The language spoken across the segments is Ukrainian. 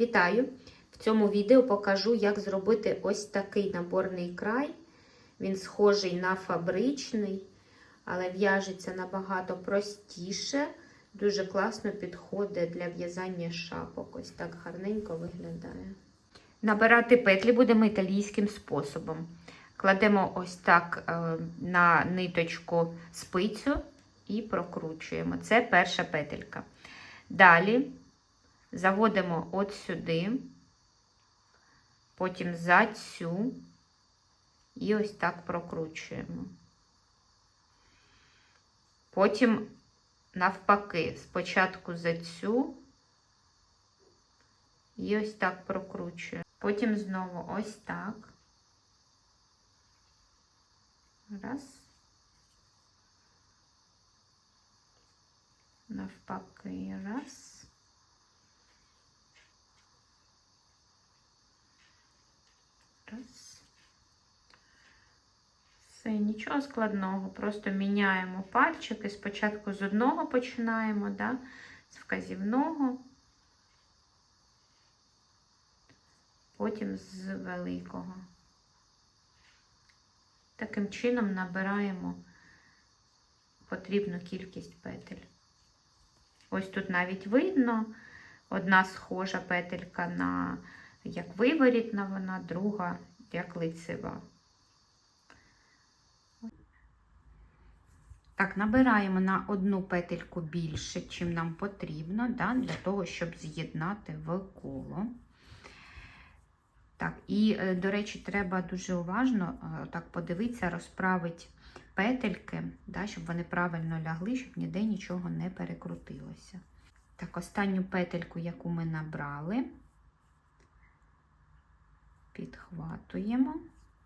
Вітаю! В цьому відео покажу, як зробити ось такий наборний край. Він схожий на фабричний, але в'яжеться набагато простіше. Дуже класно підходить для в'язання шапок. Ось так гарненько виглядає. Набирати петлі будемо італійським способом. Кладемо ось так е, на ниточку спицю і прокручуємо. Це перша петелька. Далі заводимо от сюди, потім за цю і ось так прокручуємо. Потім навпаки, спочатку за цю і ось так прокручуємо. Потім знову ось так. Раз. Навпаки, раз. Все, нічого складного. Просто міняємо пальчики. Спочатку з одного починаємо, да? з вказівного, потім з великого. Таким чином набираємо потрібну кількість петель. Ось тут навіть видно одна схожа петелька на як виворітна вона, друга як лицева. Так, набираємо на одну петельку більше, чим нам потрібно, да, для того, щоб з'єднати в коло. Так, і, е, до речі, треба дуже уважно е, так подивитися, розправити петельки, да, щоб вони правильно лягли, щоб ніде нічого не перекрутилося. Так, останню петельку, яку ми набрали, підхватуємо,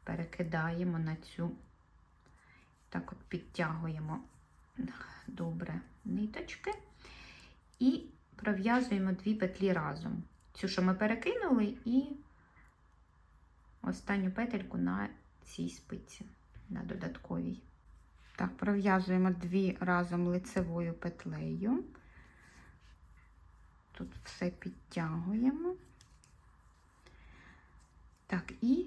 перекидаємо на цю, так от підтягуємо добре ниточки і пров'язуємо дві петлі разом. Цю, що ми перекинули, і останню петельку на цій спиці, на додатковій. Так, пров'язуємо дві разом лицевою петлею. Тут все підтягуємо. Так, і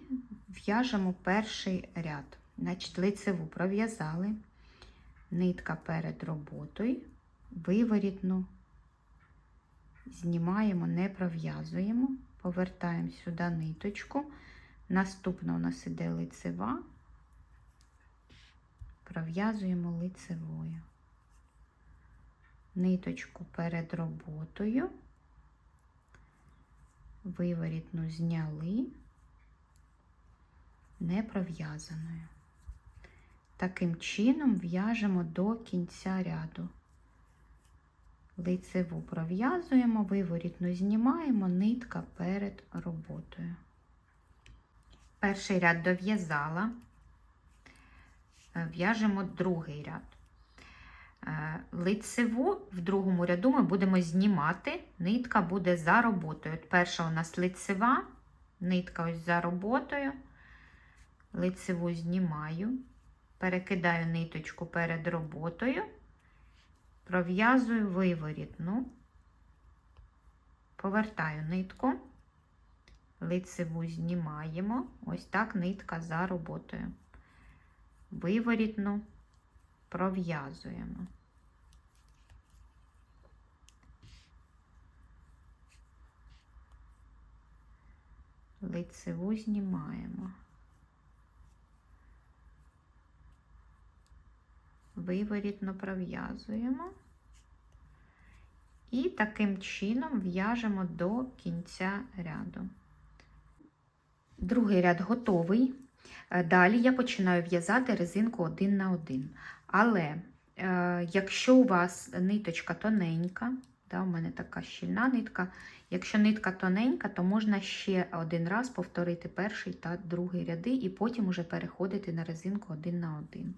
в'яжемо перший ряд. Значить, лицеву пров'язали, нитка перед роботою, виворітну, знімаємо, не пров'язуємо, повертаємо сюди ниточку. Наступна у нас іде лицева, пров'язуємо лицевою. Ниточку перед роботою, виворітну зняли, не пров'язаною. Таким чином в'яжемо до кінця ряду. Лицеву пров'язуємо, виворітну знімаємо, нитка перед роботою. Перший ряд дов'язала, в'яжемо другий ряд. Лицеву в другому ряду ми будемо знімати, нитка буде за роботою. От перша у нас лицева, нитка ось за роботою, лицеву знімаю, перекидаю ниточку перед роботою, пров'язую виворітну, повертаю нитку лицеву знімаємо, ось так нитка за роботою. Виворітну пров'язуємо. Лицеву знімаємо. Виворітно пров'язуємо. І таким чином в'яжемо до кінця ряду. Другий ряд готовий. Е, Далі я починаю в'язати резинку один на один. Але е, якщо у вас ниточка тоненька, да, у мене така щільна нитка, якщо нитка тоненька, то можна ще один раз повторити перший та другий ряди, і потім уже переходити на резинку один на один.